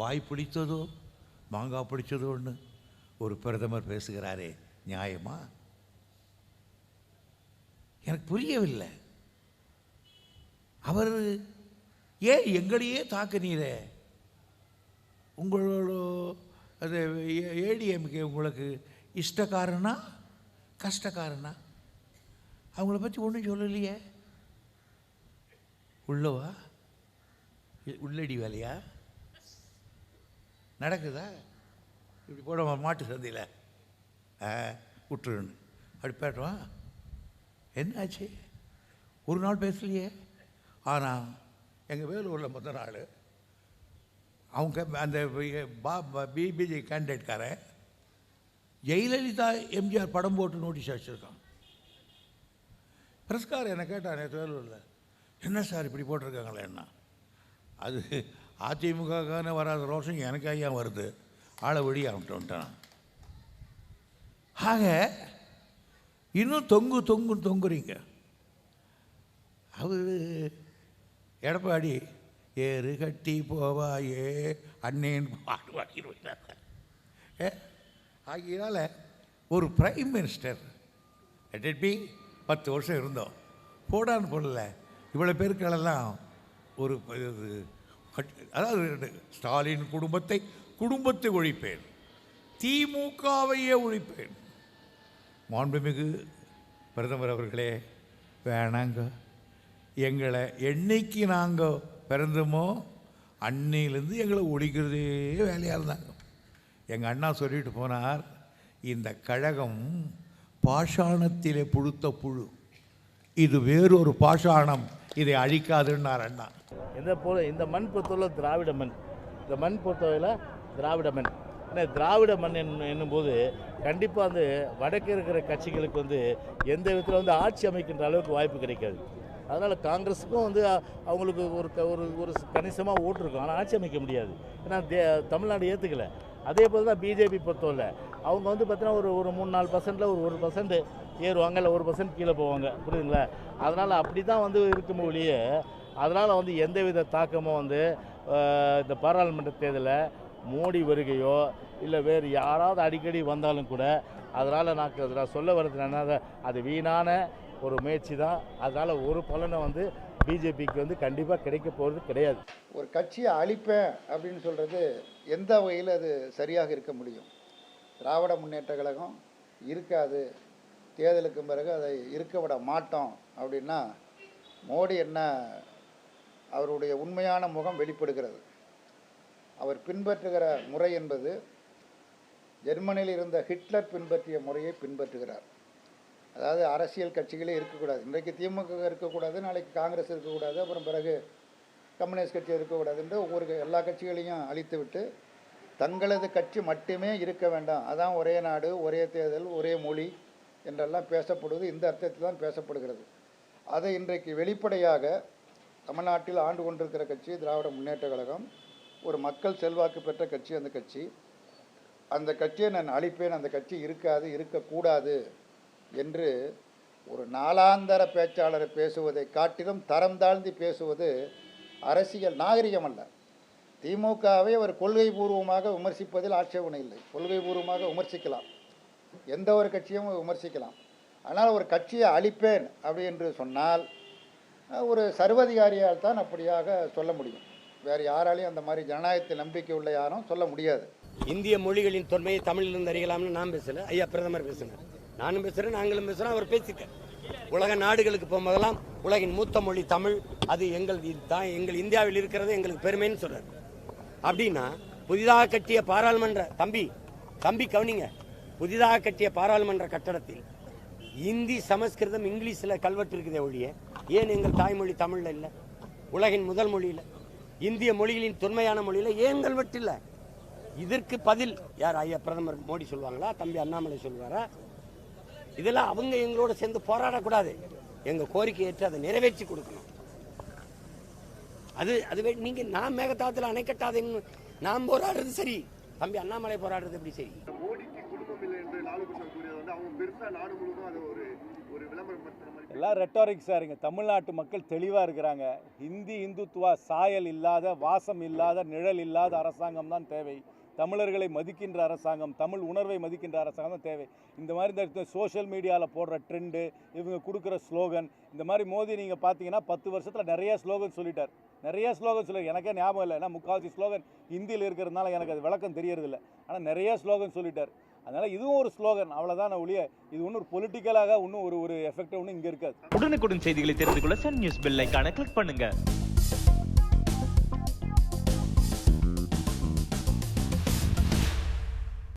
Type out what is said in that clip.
வாய் பிடித்ததோ மாங்காய் பிடிச்சதோன்னு ஒரு பிரதமர் பேசுகிறாரே நியாயமா? எனக்கு புரியவில்லை. அவர் ஏன் எங்களையே தாக்குனீரே? உங்களோட அது ஏடிஎம்கே உங்களுக்கு இஷ்டக்காரனா கஷ்டக்காரனா? அவங்கள பற்றி ஒன்றும் சொல்லலையே? உள்ளவா? உள்ளடி வேலையா? நடக்குதா? இப்படி போட மாட்டு சந்தையில். ஆ விட்டுருன்னு அப்படி பேட்டோம் என்னாச்சு? ஒரு நாள் பேசலையே. ஆனால் எங்கள் வேலூரில் மொத்த நாள் அவங்க அந்த பிபிஜி கேண்டிடேட்காரன் ஜெயலலிதா எம்ஜிஆர் படம் போட்டு நோட்டீஸ் அடிச்சிருக்கான். பிரஸ்கார் என்னை கேட்டான் நேற்று வேலூரில். என்ன சார் இப்படி போட்டிருக்காங்களே என்ன. அது அதிமுகக்கான வராத ரோஷம் எனக்கு ஐயா வருது. ஆளை வழி வந்துட்டான். ஆக இன்னும் தொங்கு தொங்கு தொங்குறீங்க. அவர் எடப்பாடி ஏறு கட்டி போவாயே அண்ணேன்னு பாடு பாடிடுவாங்க ஏ ஆகியனால ஒரு பிரைம் மினிஸ்டர் இட் பி பத்து வருஷம் இருந்தோம். போடான்னு போடல. இவ்வளோ பேருக்களெல்லாம் ஒரு இது அதாவது ஸ்டாலின் குடும்பத்தை குடும்பத்தை ஒழிப்பேன். திமுகவையே ஒழிப்பேன். மாண்புமிகு பிரதமர் அவர்களே வேணாங்க. எங்களை என்னைக்கு நாங்கள் பிறந்தோமோ அன்னையிலேருந்து எங்களை ஒழிக்கிறதே வேலையாக இருந்தாங்க. எங்கள் அண்ணா சொல்லிட்டு போனார் இந்த கழகம் பாஷாணத்திலே புழுத்த புழு. இது வேறொரு பாஷாணம் இதை அழிக்காதுன்னார் அண்ணா. இந்த போல இந்த மண் பொறுத்தவரை திராவிட மண். இந்த மண் பொறுத்தவரையில் திராவிட மண். ஏன்னா திராவிட மண் என்னும் என்னும்போது கண்டிப்பாக வந்து வடக்கு இருக்கிற கட்சிகளுக்கு வந்து எந்த விதத்தில் வந்து ஆட்சி அமைக்கின்ற அளவுக்கு வாய்ப்பு கிடைக்காது. அதனால் காங்கிரஸுக்கும் வந்து அவங்களுக்கு ஒரு க- ஒரு ஒரு கணிசமாக ஓட்டு இருக்கும். ஆனால் ஆட்சி அமைக்க முடியாது. ஏன்னா தே தமிழ்நாடு ஏற்றுக்கல அதே போல் தான் பிஜேபி பொறுத்தவரை அவங்க வந்து பார்த்தீங்கன்னா ஒரு ஒரு மூணு நாலு பர்சன்ட்டில் ஒரு ஒரு பர்சன்ட் ஏறுவாங்க இல்லை ஒரு பர்சன்ட் கீழே போவாங்க. புரியுதுங்களா? அதனால் அப்படி தான் வந்து இருக்கும் ஒழிய அதனால் வந்து எந்தவித தாக்கமும் வந்து இந்த பாராளுமன்ற தேர்தலில் மோடி வருகையோ இல்லை வேறு யாராவது அடிக்கடி வந்தாலும் கூட அதனால் நான் க- நான் சொல்ல வர்றது என்ன அது வீணான ஒரு முயற்சி தான். அதனால் ஒரு பலனை வந்து பிஜேபிக்கு வந்து கண்டிப்பாக கிடைக்க போகிறது கிடையாது. ஒரு கட்சியை அழிப்பேன் அப்படின்னு சொல்கிறது எந்த வகையில் அது சரியாக இருக்க முடியும்? திராவிட முன்னேற்ற கழகம் இருக்காது. தேர்தலுக்கு பிறகு அதை இருக்க விட மாட்டோம் அப்படின்னா மோடி என்ன அவருடைய உண்மையான முகம் வெளிப்படுகிறது. அவர் பின்பற்றுகிற முறை என்பது ஜெர்மனியில் இருந்த ஹிட்லர் பின்பற்றிய முறையை பின்பற்றுகிறார். அதாவது அரசியல் கட்சிகளே இருக்கக்கூடாது. இன்றைக்கு திமுக இருக்கக்கூடாது நாளைக்கு காங்கிரஸ் இருக்கக்கூடாது அப்புறம் பிறகு கம்யூனிஸ்ட் கட்சி இருக்கக்கூடாது என்று ஒவ்வொரு எல்லா கட்சிகளையும் அழித்துவிட்டு தங்களது கட்சி மட்டுமே இருக்க வேண்டாம். அதான் ஒரே நாடு ஒரே தேர்தல் ஒரே மொழி என்றெல்லாம் பேசப்படுவது இந்த அர்த்தத்தில் தான் பேசப்படுகிறது. அதை இன்றைக்கு வெளிப்படையாக தமிழ்நாட்டில் ஆண்டு கொண்டிருக்கிற கட்சி திராவிட முன்னேற்ற கழகம் ஒரு மக்கள் செல்வாக்கு பெற்ற கட்சி அந்த கட்சி. அந்த கட்சியை நான் அழிப்பேன் அந்த கட்சி இருக்காது இருக்கக்கூடாது என்று ஒரு நாளாந்தர பேச்சாளரை பேசுவதை காட்டிலும் தரம் தாழ்ந்து பேசுவது அரசியல் நாகரிகம் அல்ல. திமுகவை அவர் கொள்கை பூர்வமாக விமர்சிப்பதில் ஆட்சேபனை இல்லை. கொள்கை பூர்வமாக விமர்சிக்கலாம். எந்த ஒரு கட்சியும் விமர்சிக்கலாம். ஆனால் ஒரு கட்சியை அழிப்பேன் அப்படி என்று சொன்னால் ஒரு சர்வதிகாரியால் தான் அப்படியாக சொல்ல முடியும். வேறு யாராலையும் அந்த மாதிரி ஜனநாயகத்தை நம்பிக்கை உள்ள யாரும் சொல்ல முடியாது. இந்திய மொழிகளின் தொன்மையை தமிழிலிருந்து அறியலாம்னு நான் பேசல. ஐயா பிரதமர் பேசினார். நானும் பேசுகிறேன் நாங்களும் பேசுகிறோம் அவர் பேசிட்டார். உலக நாடுகளுக்கு போகும்போதெல்லாம் உலகின் மூத்த மொழி தமிழ். அது எங்கள் தான் எங்கள் இந்தியாவில் இருக்கிறது எங்களுக்கு பெருமைன்னு சொல்கிறார் அப்படின்னா புதிதாக கட்டிய பாராளுமன்ற தம்பி தம்பி கவனிங்க. புதிதாக கட்டிய பாராளுமன்ற கட்டடத்தில் இந்தி சமஸ்கிருதம் இங்கிலீஷில் கல்வெட்டு இருக்குதே ஒழிய ஏன் எங்கள் தாய்மொழி தமிழில் இல்லை? உலகின் முதல் மொழியில். இந்திய மொழிகளின் தொன்மையான மொழியில் ஏன் கல்வெட்டு இல்லை இதற்கு பதில் யார்? ஐயா பிரதமர் மோடி சொல்லுவாங்களா தம்பி அண்ணாமலை சொல்லுவாரா இதெல்லாம் அவங்க எங்களோட சேர்ந்து போராடக்கூடாது. எங்கள் கோரிக்கை ஏற்று அதை நிறைவேற்றி கொடுக்கணும். அது அதுவே நீங்கள் நான் மேகத்தாத்தில் அணை கட்டாதேன்னு நான் போராடுறது சரி. தம்பி அண்ணாமலை போராடுறது எப்படி சரி? மோடிக்கு குடும்பம் இல்லை என்று லாலு கூறியது வந்து அவங்க பெருசாக நாடு முழுவதும் அது ஒரு எல்லாம் ரெட்டாரிக் சார் இங்கே தமிழ்நாட்டு மக்கள் தெளிவாக இருக்கிறாங்க. ஹிந்தி இந்துத்துவா சாயல் இல்லாத வாசம் இல்லாத நிழல் இல்லாத அரசாங்கம் தான் தேவை. தமிழர்களை மதிக்கின்ற அரசாங்கம் தமிழ் உணர்வை மதிக்கின்ற அரசாங்கம் தான் தேவை. இந்த மாதிரி இந்த சோஷியல் மீடியாவில் போடுற ட்ரெண்டு இவங்க கொடுக்குற ஸ்லோகன் இந்த மாதிரி மோதி நீங்கள் பார்த்தீங்கன்னா பத்து வருஷத்தில் நிறைய ஸ்லோகன் சொல்லிட்டார். நிறைய ஸ்லோகன் சொல்லி எனக்கே ஞாபகம் இல்லை. ஏன்னா முக்கால்வாசி ஸ்லோகன் ஹிந்தியில் இருக்கிறதுனால எனக்கு அது விளக்கம் தெரியறதில்ல. ஆனால் நிறைய ஸ்லோகன் சொல்லிட்டார். அதனால் இதுவும் ஒரு ஸ்லோகன். அவ்வளோதான் ஒழிய இது ஒன்றும் ஒரு பொலிட்டிக்கலாக ஒன்றும் ஒரு ஒரு எஃபெக்ட் ஒன்றும் இங்கே இருக்காது. உடனுக்குடன் செய்திகளை தெரிந்து கொள்ள சன் நியூஸ் பெல் ஐகானை கிளிக் பண்ணுங்கள்